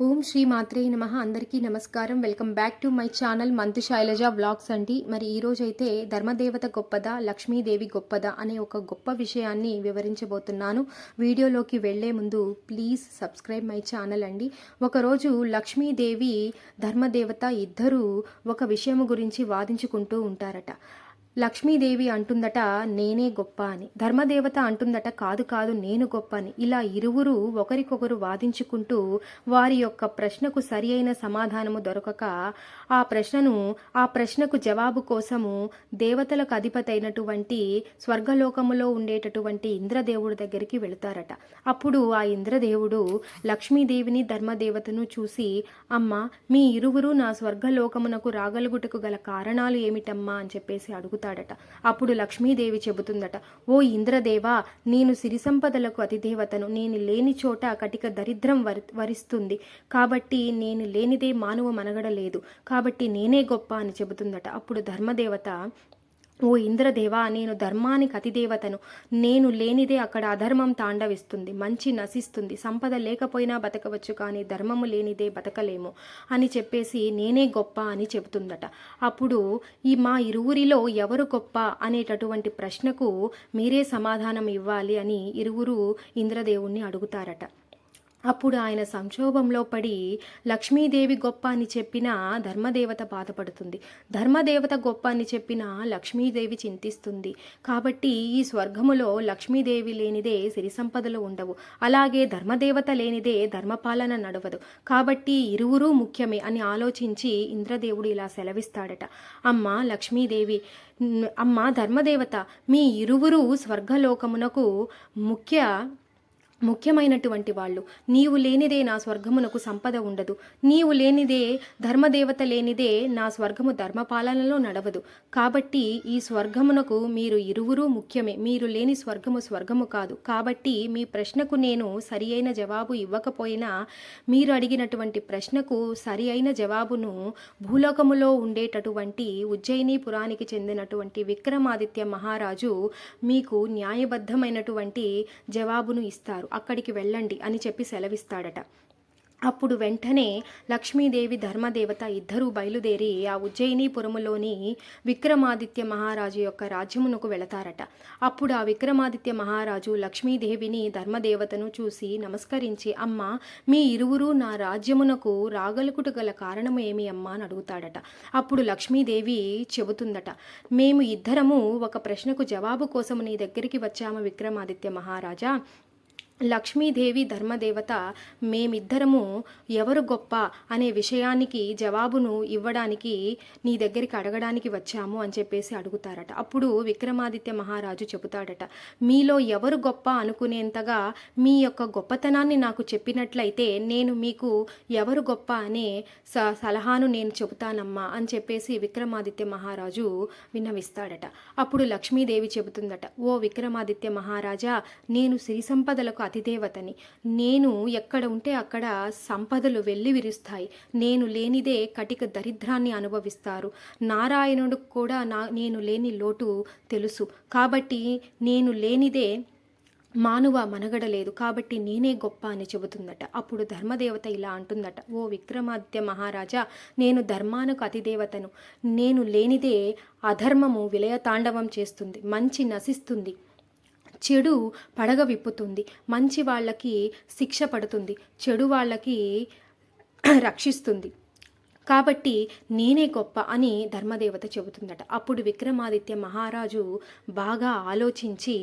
ఓం శ్రీ మాత్రే నమ. అందరికీ నమస్కారం. Welcome back to my channel Manthu Shailaja vlogs అండి. మరి ఈరోజైతే ధర్మదేవత గొప్పదా లక్ష్మీదేవి గొప్పదా అనే ఒక గొప్ప విషయాన్ని వివరించబోతున్నాను. వీడియోలోకి వెళ్ళే ముందు ప్లీజ్ సబ్స్క్రైబ్ మై ఛానల్ అండి. ఒకరోజు లక్ష్మీదేవి ధర్మదేవత ఇద్దరూ ఒక విషయం గురించి వాదించుకుంటూ ఉంటారట. లక్ష్మీదేవి అంటుందట నేనే గొప్ప అని ధర్మదేవత అంటుందట కాదు కాదు నేను గొప్ప అని ఇలా ఇరువురు ఒకరికొకరు వాదించుకుంటూ వారి యొక్క ప్రశ్నకు సరి అయిన సమాధానము దొరకక ఆ ప్రశ్నను ఆ ప్రశ్నకు జవాబు కోసము దేవతలకు అధిపతైనటువంటి స్వర్గలోకములో ఉండేటటువంటి ఇంద్రదేవుడి దగ్గరికి వెళుతారట. అప్పుడు ఆ ఇంద్రదేవుడు లక్ష్మీదేవిని ధర్మదేవతను చూసి అమ్మ మీ ఇరువురు నా స్వర్గలోకమునకు రాగలుగుటకు గల కారణాలు ఏమిటమ్మా? అని చెప్పేసి అడుగుతాడట అప్పుడు లక్ష్మీదేవి చెబుతుందట ఓ ఇంద్రదేవా నేను సిరి సంపదలకు అతిదేవతను. నేను లేని చోట కటిక దరిద్రం వరి వరిస్తుంది. కాబట్టి నేను లేనిదే మానవ మనగడ లేదు కాబట్టి నేనే గొప్ప అని చెబుతుందట. అప్పుడు ధర్మదేవత ఓ ఇంద్రదేవా నేను ధర్మానికి అతిదేవతను. నేను లేనిదే అక్కడ అధర్మం తాండవిస్తుంది మంచి నశిస్తుంది. సంపద లేకపోయినా బతకవచ్చు కానీ ధర్మము లేనిదే బతకలేము అని చెప్పేసి నేనే గొప్ప అని చెబుతుందట. అప్పుడు ఈ మా ఇరువురిలో ఎవరు గొప్ప అనేటటువంటి ప్రశ్నకు మీరే సమాధానం ఇవ్వాలి అని ఇరువురు ఇంద్రదేవుణ్ణి అడుగుతారట. అప్పుడు ఆయన సంక్షోభంలో పడి లక్ష్మీదేవి గొప్ప అని చెప్పిన ధర్మదేవత బాధపడుతుంది. ధర్మదేవత గొప్ప అని చెప్పిన లక్ష్మీదేవి చింతిస్తుంది. కాబట్టి ఈ స్వర్గములో లక్ష్మీదేవి లేనిదే సిరి సంపదలు ఉండవు. అలాగే ధర్మదేవత లేనిదే ధర్మపాలన నడవదు. కాబట్టి ఇరువురు ముఖ్యమే అని ఆలోచించి ఇంద్రదేవుడు ఇలా సెలవిస్తాడట. అమ్మ లక్ష్మీదేవి అమ్మ ధర్మదేవత మీ ఇరువురు స్వర్గలోకమునకు ముఖ్య ముఖ్యమైనటువంటి వాళ్ళు. నీవు లేనిదే నా స్వర్గమునకు సంపద ఉండదు. నీవు లేనిదే ధర్మదేవత లేనిదే నా స్వర్గము ధర్మపాలనలో నడవదు. కాబట్టి ఈ స్వర్గమునకు మీరు ఇరువురూ ముఖ్యమే. మీరు లేని స్వర్గము స్వర్గము కాదు. కాబట్టి మీ ప్రశ్నకు నేను సరి అయిన జవాబు ఇవ్వకపోయినా మీరు అడిగినటువంటి ప్రశ్నకు సరి అయిన జవాబును భూలోకములో ఉండేటటువంటి ఉజ్జయిని పురానికి చెందినటువంటి విక్రమాదిత్య మహారాజు మీకు న్యాయబద్ధమైనటువంటి జవాబును ఇస్తారు. అక్కడికి వెళ్ళండి అని చెప్పి సెలవిస్తాడట. అప్పుడు వెంటనే లక్ష్మీదేవి ధర్మదేవత ఇద్దరూ బయలుదేరి ఆ ఉజ్జయినీపురములోని విక్రమాదిత్య మహారాజు యొక్క రాజ్యమునకు వెళతారట. అప్పుడు ఆ విక్రమాదిత్య మహారాజు లక్ష్మీదేవిని ధర్మదేవతను చూసి నమస్కరించి అమ్మ మీ ఇరువురు నా రాజ్యమునకు రాగలుకుట గల కారణము ఏమి అమ్మా? అని అడుగుతాడట. అప్పుడు లక్ష్మీదేవి చెబుతుందట మేము ఇద్దరము ఒక ప్రశ్నకు జవాబు కోసం నీ దగ్గరికి వచ్చాము విక్రమాదిత్య మహారాజా. లక్ష్మీదేవి ధర్మదేవత మేమిద్దరము ఎవరు గొప్ప అనే విషయానికి జవాబును ఇవ్వడానికి నీ దగ్గరికి అడగడానికి వచ్చాము అని చెప్పేసి అడుగుతారట. అప్పుడు విక్రమాదిత్య మహారాజు చెబుతాడట మీలో ఎవరు గొప్ప అనుకునేంతగా మీ యొక్క గొప్పతనాన్ని నాకు చెప్పినట్లయితే నేను మీకు ఎవరు గొప్ప అనే స సలహాను నేను చెబుతానమ్మా అని చెప్పేసి విక్రమాదిత్య మహారాజు విన్నవిస్తాడట. అప్పుడు లక్ష్మీదేవి చెబుతుందట ఓ విక్రమాదిత్య మహారాజా నేను సిరి సంపదలకు అతిదేవతని. నేను ఎక్కడ ఉంటే అక్కడ సంపదలు వెళ్ళి విరుస్తాయి. నేను లేనిదే కటిక దరిద్రాన్ని అనుభవిస్తారు. నారాయణుడు కూడా నా నేను లేని లోటు తెలుసు. కాబట్టి నేను లేనిదే మానవ మనగడలేదు కాబట్టి నేనే గొప్ప అని చెబుతుందట. అప్పుడు ధర్మదేవత ఇలా అంటుందట. ఓ విక్రమాద్య మహారాజా నేను ధర్మానికి అతిదేవతను. నేను లేనిదే అధర్మము విలయతాండవం చేస్తుంది. మంచి నశిస్తుంది. చెడు పడగ విప్పుతుంది. మంచి వాళ్ళకి శిక్ష పడుతుంది. చెడు వాళ్ళకి రక్షిస్తుంది. కాబట్టి నేనే గొప్ప అని ధర్మదేవత చెబుతుందట. అప్పుడు విక్రమాదిత్య మహారాజు బాగా ఆలోచించి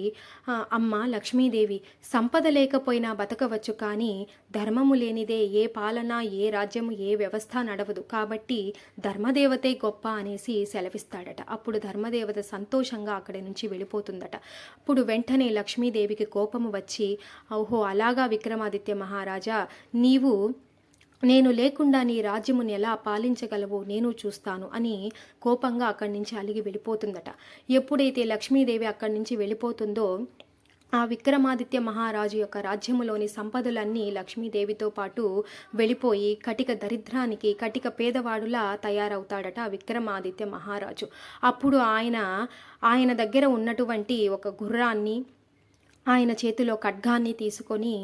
అమ్మ లక్ష్మీదేవి సంపద లేకపోయినా బతకవచ్చు కానీ ధర్మము లేనిదే ఏ పాలన ఏ రాజ్యము ఏ వ్యవస్థ నడవదు. కాబట్టి ధర్మదేవతే గొప్ప అనేసి సెలవిస్తాడట. అప్పుడు ధర్మదేవత సంతోషంగా అక్కడి నుంచి వెళ్ళిపోతుందట. అప్పుడు వెంటనే లక్ష్మీదేవికి కోపము వచ్చి ఓహో అలాగా విక్రమాదిత్య మహారాజా నీవు నేను లేకుండా నీ రాజ్యముని ఎలా పాలించగలవో నేను చూస్తాను అని కోపంగా అక్కడి నుంచి అలిగి వెళ్ళిపోతుందట. ఎప్పుడైతే లక్ష్మీదేవి అక్కడి నుంచి వెళ్ళిపోతుందో ఆ విక్రమాదిత్య మహారాజు యొక్క రాజ్యములోని సంపదలన్నీ లక్ష్మీదేవితో పాటు వెళ్ళిపోయి కటిక దరిద్రానికి కటిక పేదవాడులా తయారవుతాడట ఆ విక్రమాదిత్య మహారాజు. అప్పుడు ఆయన ఆయన దగ్గర ఉన్నటువంటి ఒక గుర్రాన్ని ఆయన చేతిలో ఖడ్గాన్ని తీసుకొని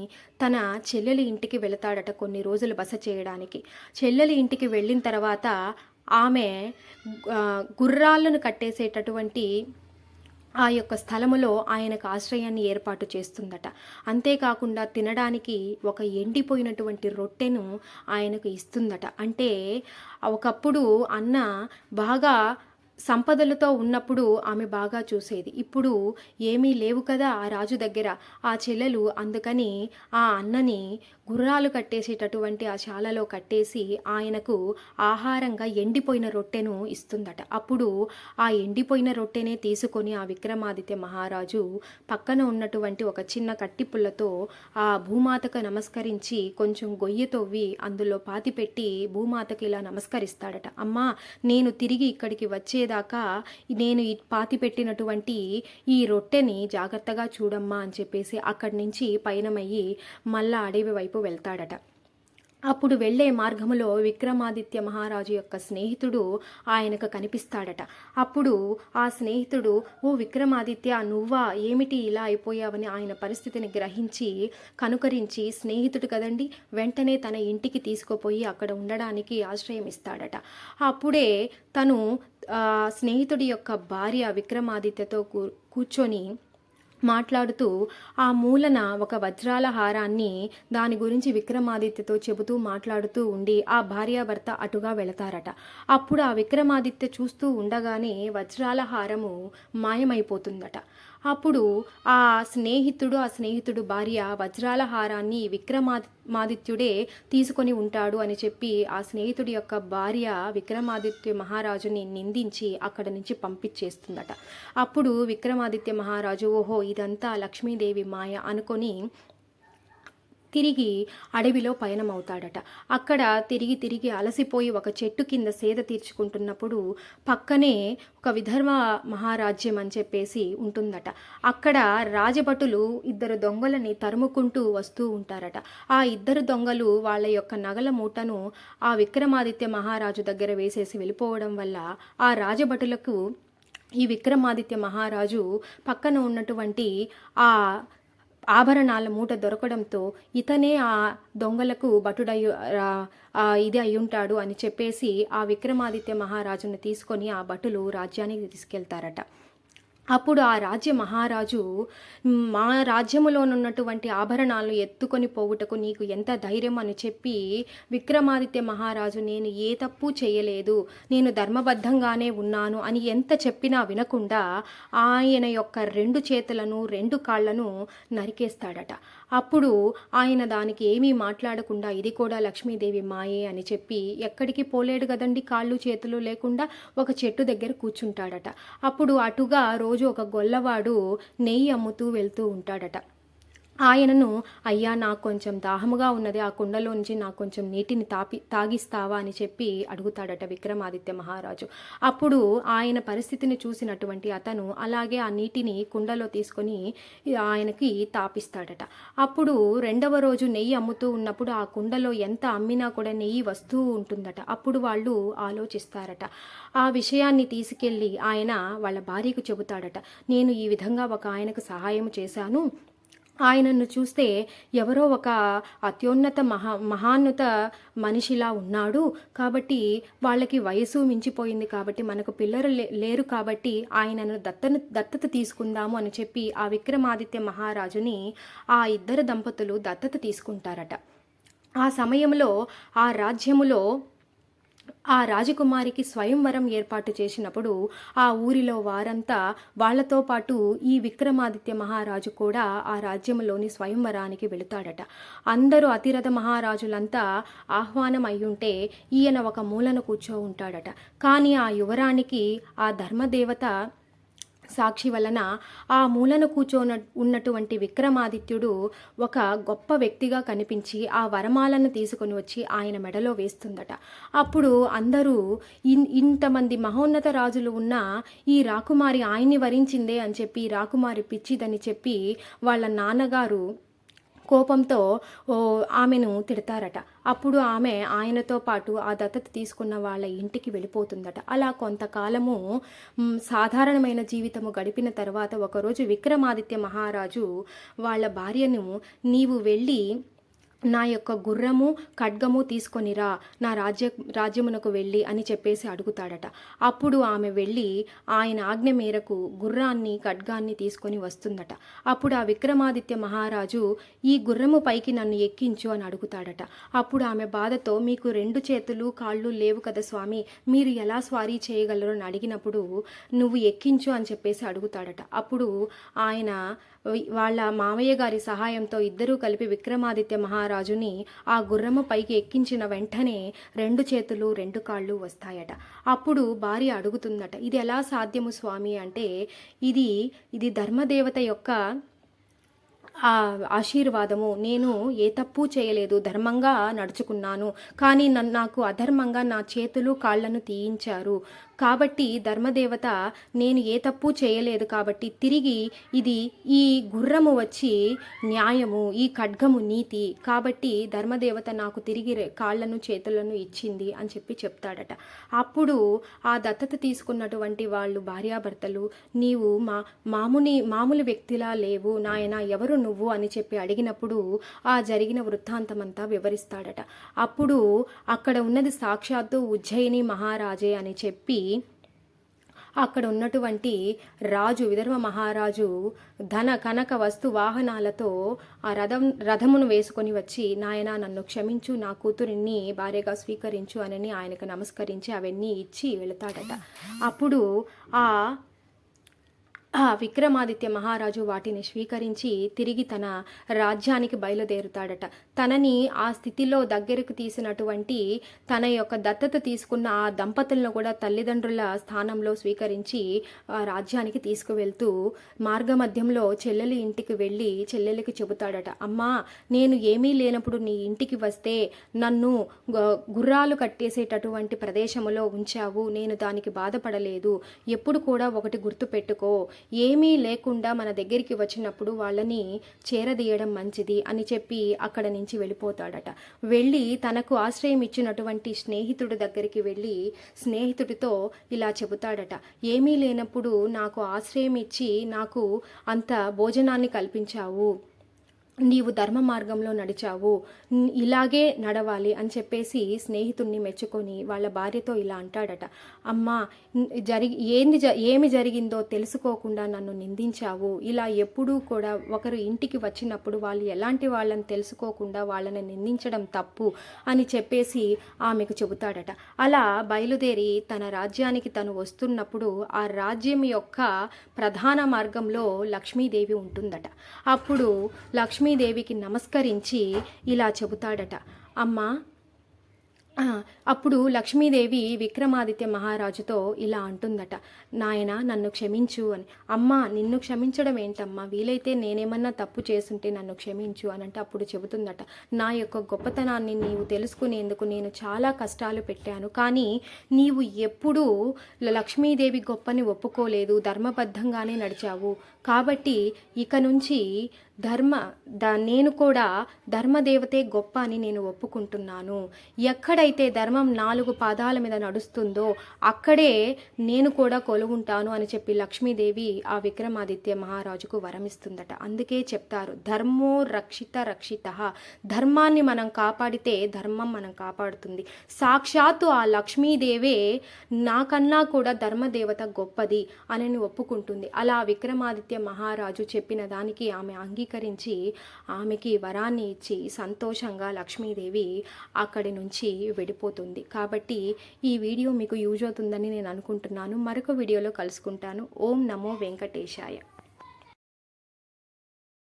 తన చెల్లెలి ఇంటికి వెళతాడట కొన్ని రోజులు బస చేయడానికి. చెల్లెలి ఇంటికి వెళ్ళిన తర్వాత ఆమె గుర్రాలను కట్టేసేటటువంటి ఆ యొక్క స్థలములో ఆయనకు ఆశ్రయాన్ని ఏర్పాటు చేస్తుందట. అంతేకాకుండా తినడానికి ఒక ఎండిపోయినటువంటి రొట్టెను ఆయనకు ఇస్తుందట. అంటే ఒకప్పుడు అన్న బాగా సంపదలతో ఉన్నప్పుడు ఆమె బాగా చూసేది. ఇప్పుడు ఏమీ లేవు కదా ఆ రాజు దగ్గర. ఆ చెల్లెలు అందుకని ఆ అన్నని గుర్రాలు కట్టేసేటటువంటి ఆ శాలలో కట్టేసి ఆయనకు ఆహారంగా ఎండిపోయిన రొట్టెను ఇస్తుందట. అప్పుడు ఆ ఎండిపోయిన రొట్టెనే తీసుకొని ఆ విక్రమాదిత్య మహారాజు పక్కన ఉన్నటువంటి ఒక చిన్న కట్టిపుల్లతో ఆ భూమాతకు నమస్కరించి కొంచెం గొయ్యి తవ్వి అందులో పాతిపెట్టి భూమాతకి ఇలా నమస్కరిస్తాడట. అమ్మా నేను తిరిగి ఇక్కడికి వచ్చేదాకా నేను పాతిపెట్టినటువంటి పాతి పెట్టినటువంటి ఈ రొట్టెని జాగ్రత్తగా చూడమ్మా అని చెప్పేసి అక్కడి నుంచి పయనమయ్యి మళ్ళా అడవి వైపు వెళ్తాడట. అప్పుడు వెళ్ళే మార్గములో విక్రమాదిత్య మహారాజు యొక్క స్నేహితుడు ఆయనకు కనిపిస్తాడట. అప్పుడు ఆ స్నేహితుడు ఓ విక్రమాదిత్య నువ్వా? ఏమిటి ఇలా అయిపోయావని ఆయన పరిస్థితిని గ్రహించి కనుకరించి స్నేహితుడు కదండి వెంటనే తన ఇంటికి తీసుకుపోయి అక్కడ ఉండడానికి ఆశ్రయం ఇస్తాడట. అప్పుడే తను స్నేహితుడి యొక్క భార్య విక్రమాదిత్యతో కూ కూర్చొని మాట్లాడుతూ ఆ మూలన ఒక వజ్రాల హారాన్ని దాని గురించి విక్రమాదిత్యతో చెబుతూ మాట్లాడుతూ ఉండి ఆ భార్యాభర్త అటుగా వెళతారట. అప్పుడు ఆ విక్రమాదిత్య చూస్తూ ఉండగానే వజ్రాల హారము మాయమైపోతుందట. అప్పుడు ఆ స్నేహితుడు ఆ స్నేహితుడు భార్య వజ్రాల హారాన్ని విక్రమాదిత్యుడే తీసుకొని ఉంటాడు అని చెప్పి ఆ స్నేహితుడి యొక్క భార్య విక్రమాదిత్య మహారాజుని నిందించి అక్కడ నుంచి పంపించేస్తుందట. అప్పుడు విక్రమాదిత్య మహారాజు ఓహో ఇదంతా లక్ష్మీదేవి మాయ అనుకొని తిరిగి అడవిలో పయనమవుతాడట. అక్కడ తిరిగి తిరిగి అలసిపోయి ఒక చెట్టు కింద సేద తీర్చుకుంటున్నప్పుడు పక్కనే ఒక విదర్భ మహారాజ్యం అని చెప్పేసి ఉంటుందట. అక్కడ రాజభటులు ఇద్దరు దొంగలని తరుముకుంటూ వస్తూ ఉంటారట. ఆ ఇద్దరు దొంగలు వాళ్ళ యొక్క నగల మూటను ఆ విక్రమాదిత్య మహారాజు దగ్గర వేసేసి వెళ్ళిపోవడం వల్ల ఆ రాజభటులకు ఈ విక్రమాదిత్య మహారాజు పక్కన ఉన్నటువంటి ఆ ఆభరణాల మూట దొరకడంతో ఇతనే ఆ దొంగలకు భటుడై ఇది అయ్యుంటాడు అని చెప్పేసి ఆ విక్రమాదిత్య మహారాజును తీసుకొని ఆ భటులు రాజ్యానికి తీసుకెళ్తారట. అప్పుడు ఆ రాజ్య మహారాజు మా రాజ్యములోనున్నటువంటి ఆభరణాలను ఎత్తుకొని పోవుటకు నీకు ఎంత ధైర్యం అని చెప్పి విక్రమాదిత్య మహారాజు నేను ఏ తప్పు చేయలేదు. నేను ధర్మబద్ధంగానే ఉన్నాను అని ఎంత చెప్పినా వినకుండా ఆయన యొక్క రెండు చేతులను రెండు కాళ్ళను నరికేస్తాడట. అప్పుడు ఆయన దానికి ఏమీ మాట్లాడకుండా ఇది కూడా లక్ష్మీదేవి మాయే అని చెప్పి ఎక్కడికి పోలేడు కదండి కాళ్ళు చేతులు లేకుండా ఒక చెట్టు దగ్గర కూర్చుంటాడట. అప్పుడు అటుగా రోజు ఒక గొల్లవాడు నెయ్యి అమ్ముతూ వెళ్తూ ఉంటాడట. ఆయనను అయ్యా నాకు కొంచెం దాహముగా ఉన్నది. ఆ కుండలో నుంచి నాకు కొంచెం నీటిని తాపి తాగిస్తావా? అని చెప్పి అడుగుతాడట విక్రమాదిత్య మహారాజు. అప్పుడు ఆయన పరిస్థితిని చూసినటువంటి అతను అలాగే ఆ నీటిని కుండలో తీసుకొని ఆయనకి తాపిస్తాడట. అప్పుడు రెండవ రోజు నెయ్యి అమ్ముతూ ఉన్నప్పుడు ఆ కుండలో ఎంత అమ్మినా కూడా నెయ్యి వస్తూ ఉంటుందట. అప్పుడు వాళ్ళు ఆలోచిస్తారట. ఆ విషయాన్ని తీసుకెళ్ళి ఆయన వాళ్ళ భార్యకు చెబుతాడట. నేను ఈ విధంగా ఒక ఆయనకు సహాయం చేశాను. ఆయనను చూస్తే ఎవరో ఒక అత్యున్నత మహా మహాన్నత మనిషిలా ఉన్నాడు. కాబట్టి వాళ్ళకి వయసు మించిపోయింది కాబట్టి మనకు పిల్లలు లే- లేరు కాబట్టి ఆయనను దత్తను దత్తత తీసుకుందాము అని చెప్పి ఆ విక్రమాదిత్య మహారాజుని ఆ ఇద్దరు దంపతులు దత్తత తీసుకుంటారట. ఆ సమయంలో ఆ రాజ్యములో ఆ రాజకుమారికి స్వయంవరం ఏర్పాటు చేసినప్పుడు ఆ ఊరిలో వారంతా వాళ్ళతో పాటు ఈ విక్రమాదిత్య మహారాజు కూడా ఆ రాజ్యంలోని స్వయంవరానికి వెళుతాడట. అందరూ అతిరథ మహారాజులంతా ఆహ్వానం అయ్యుంటే ఈయన ఒక మూలన కూర్చో ఉంటాడట. కానీ ఆ యువరానికి ఆ ధర్మదేవత సాక్షి వలన ఆ మూలను కూర్చోన ఉన్నటువంటి విక్రమాదిత్యుడు ఒక గొప్ప వ్యక్తిగా కనిపించి ఆ వరమాలను తీసుకొని వచ్చి ఆయన మెడలో వేస్తుందట. అప్పుడు అందరూ ఇన్ ఇంతమంది మహోన్నత రాజులు ఉన్న ఈ రాకుమారి ఆయన్ని వరించిందే అని చెప్పి రాకుమారి పిచ్చిదని చెప్పి వాళ్ళ నాన్నగారు కోపంతో ఓ ఆమెను తిడతారట. అప్పుడు ఆమె ఆయనతో పాటు ఆ దత్తత తీసుకున్న వాళ్ళ ఇంటికి వెళ్ళిపోతుందట. అలా కొంతకాలము సాధారణమైన జీవితము గడిపిన తర్వాత ఒకరోజు విక్రమాదిత్య మహారాజు వాళ్ళ భార్యను నీవు వెళ్ళి నా యొక్క గుర్రము ఖడ్గము తీసుకొనిరా నా రాజ్య రాజ్యమునకు వెళ్ళి అని చెప్పేసి అడుగుతాడట. అప్పుడు ఆమె వెళ్ళి ఆయన ఆజ్ఞ మేరకు గుర్రాన్ని ఖడ్గాన్ని తీసుకొని వస్తుందట. అప్పుడు ఆ విక్రమాదిత్య మహారాజు ఈ గుర్రము పైకి నన్ను ఎక్కించు అని అడుగుతాడట. అప్పుడు ఆమె బాధతో మీకు రెండు చేతులు కాళ్ళు లేవు కదా స్వామి మీరు ఎలా స్వారీ చేయగలరు? అని అడిగినప్పుడు నువ్వు ఎక్కించు అని చెప్పేసి అడుగుతాడట. అప్పుడు ఆయన వాళ్ళ మామయ్య గారి సహాయంతో ఇద్దరూ కలిపి విక్రమాదిత్య మహారాజుని ఆ గుర్రము పైకి ఎక్కించిన వెంటనే రెండు చేతులు రెండు కాళ్ళు వస్తాయట. అప్పుడు భార్య అడుగుతుందట ఇది ఎలా సాధ్యము స్వామి? అంటే ఇది ఇది ధర్మదేవత యొక్క ఆ ఆశీర్వాదము. నేను ఏ తప్పు చేయలేదు ధర్మంగా నడుచుకున్నాను. కానీ నన్ను నాకు అధర్మంగా నా చేతులు కాళ్ళను తీయించారు. కాబట్టి ధర్మదేవత నేను ఏ తప్పు చేయలేదు కాబట్టి తిరిగి ఇది ఈ గుర్రము వచ్చి న్యాయము ఈ ఖడ్గము నీతి. కాబట్టి ధర్మదేవత నాకు తిరిగి కాళ్ళను చేతులను ఇచ్చింది అని చెప్పి చెప్తాడట. అప్పుడు ఆ దత్తత తీసుకున్నటువంటి వాళ్ళు భార్యాభర్తలు నీవు మా మాముని మామూలు వ్యక్తిలా లేవు నాయన ఎవరు నువ్వు అని చెప్పి అడిగినప్పుడు ఆ జరిగిన వృత్తాంతమంతా వివరిస్తాడట. అప్పుడు అక్కడ ఉన్నది సాక్షాత్తు ఉజ్జయిని మహారాజే అని చెప్పి అక్కడ ఉన్నటువంటి రాజు విదర్భ మహారాజు ధన కనక వస్తు వాహనాలతో ఆ రథం రథమును వేసుకొని వచ్చి నాయన నన్ను క్షమించు నా కూతురిని భార్యగా స్వీకరించు అని ఆయనకు నమస్కరించి అవన్నీ ఇచ్చి వెళతాడట. అప్పుడు ఆ ఆ విక్రమాదిత్య మహారాజు వాటిని స్వీకరించి తిరిగి తన రాజ్యానికి బయలుదేరుతాడట. తనని ఆ స్థితిలో దగ్గరకు తీసినటువంటి తన యొక్క దత్తత తీసుకున్న ఆ దంపతులను కూడా తల్లిదండ్రుల స్థానంలో స్వీకరించి ఆ రాజ్యానికి తీసుకువెళ్తూ మార్గమధ్యంలో చెల్లెలి ఇంటికి వెళ్ళి చెల్లెలికి చెబుతాడట. అమ్మా నేను ఏమీ లేనప్పుడు నీ ఇంటికి వస్తే నన్ను గు- గుర్రాలు కట్టేసేటటువంటి ప్రదేశంలో ఉంచావు. నేను దానికి బాధపడలేదు. ఎప్పుడు కూడా ఒకటి గుర్తు పెట్టుకో ఏమీ లేకుండా మన దగ్గరికి వచ్చినప్పుడు వాళ్ళని చేరదీయడం మంచిది అని చెప్పి అక్కడ నుంచి వెళ్ళిపోతాడట. వెళ్ళి తనకు ఆశ్రయం ఇచ్చినటువంటి స్నేహితుడి దగ్గరికి వెళ్ళి స్నేహితుడితో ఇలా చెబుతాడట. ఏమీ లేనప్పుడు నాకు ఆశ్రయం ఇచ్చి నాకు అంత భోజనాన్ని కల్పించావు. నీవు ధర్మ మార్గంలో నడిచావు ఇలాగే నడవాలి అని చెప్పేసి స్నేహితుణ్ణి మెచ్చుకొని వాళ్ళ భార్యతో ఇలా అంటాడట. అమ్మా జరిగి ఏంది ఏమి జరిగిందో తెలుసుకోకుండా నన్ను నిందించావు. ఇలా ఎప్పుడూ కూడా ఒకరు ఇంటికి వచ్చినప్పుడు వాళ్ళు ఎలాంటి వాళ్ళని తెలుసుకోకుండా వాళ్ళని నిందించడం తప్పు అని చెప్పేసి ఆమెకు చెబుతాడట. అలా బయలుదేరి తన రాజ్యానికి తను వస్తున్నప్పుడు ఆ రాజ్యం యొక్క ప్రధాన మార్గంలో లక్ష్మీదేవి ఉంటుందట. అప్పుడు లక్ష్మీ లక్ష్మీదేవికి నమస్కరించి ఇలా చెబుతాడట. అమ్మా అప్పుడు లక్ష్మీదేవి విక్రమాదిత్య మహారాజుతో ఇలా అంటుందట. నాయన నన్ను క్షమించు అని. అమ్మా నిన్ను క్షమించడం ఏంటమ్మా? వీలైతే నేనేమన్నా తప్పు చేసుంటే నన్ను క్షమించు అని అంటే అప్పుడు చెబుతుందట. నా యొక్క గొప్పతనాన్ని నీవు తెలుసుకునేందుకు నేను చాలా కష్టాలు పెట్టాను. కానీ నీవు ఎప్పుడూ లక్ష్మీదేవి గొప్పని ఒప్పుకోలేదు ధర్మబద్ధంగానే నడిచావు. కాబట్టి ఇక నుంచి ధర్మ ద నేను కూడా ధర్మదేవతే గొప్ప అని నేను ఒప్పుకుంటున్నాను. ఎక్కడైతే ధర్మం నాలుగు పాదాల మీద నడుస్తుందో అక్కడే నేను కూడా కొలువుంటాను అని చెప్పి లక్ష్మీదేవి ఆ విక్రమాదిత్య మహారాజుకు వరమిస్తుందట. అందుకే చెప్తారు ధర్మో రక్షిత రక్షిత. ధర్మాన్ని మనం కాపాడితే ధర్మం మనం కాపాడుతుంది. సాక్షాత్తు ఆ లక్ష్మీదేవే నాకన్నా కూడా ధర్మదేవత గొప్పది అని ఒప్పుకుంటుంది. అలా విక్రమాదిత్య మహారాజు చెప్పిన దానికి ఆమె అంగీ అంగీకరించి ఆమెకి వరాన్ని ఇచ్చి సంతోషంగా లక్ష్మీదేవి అక్కడి నుంచి వెళ్ళిపోతుంది కాబట్టి ఈ వీడియో మీకు యూజ్ అవుతుందని నేను అనుకుంటున్నాను. మరొక వీడియోలో కలుసుకుంటాను. ఓం నమో వెంకటేశాయ.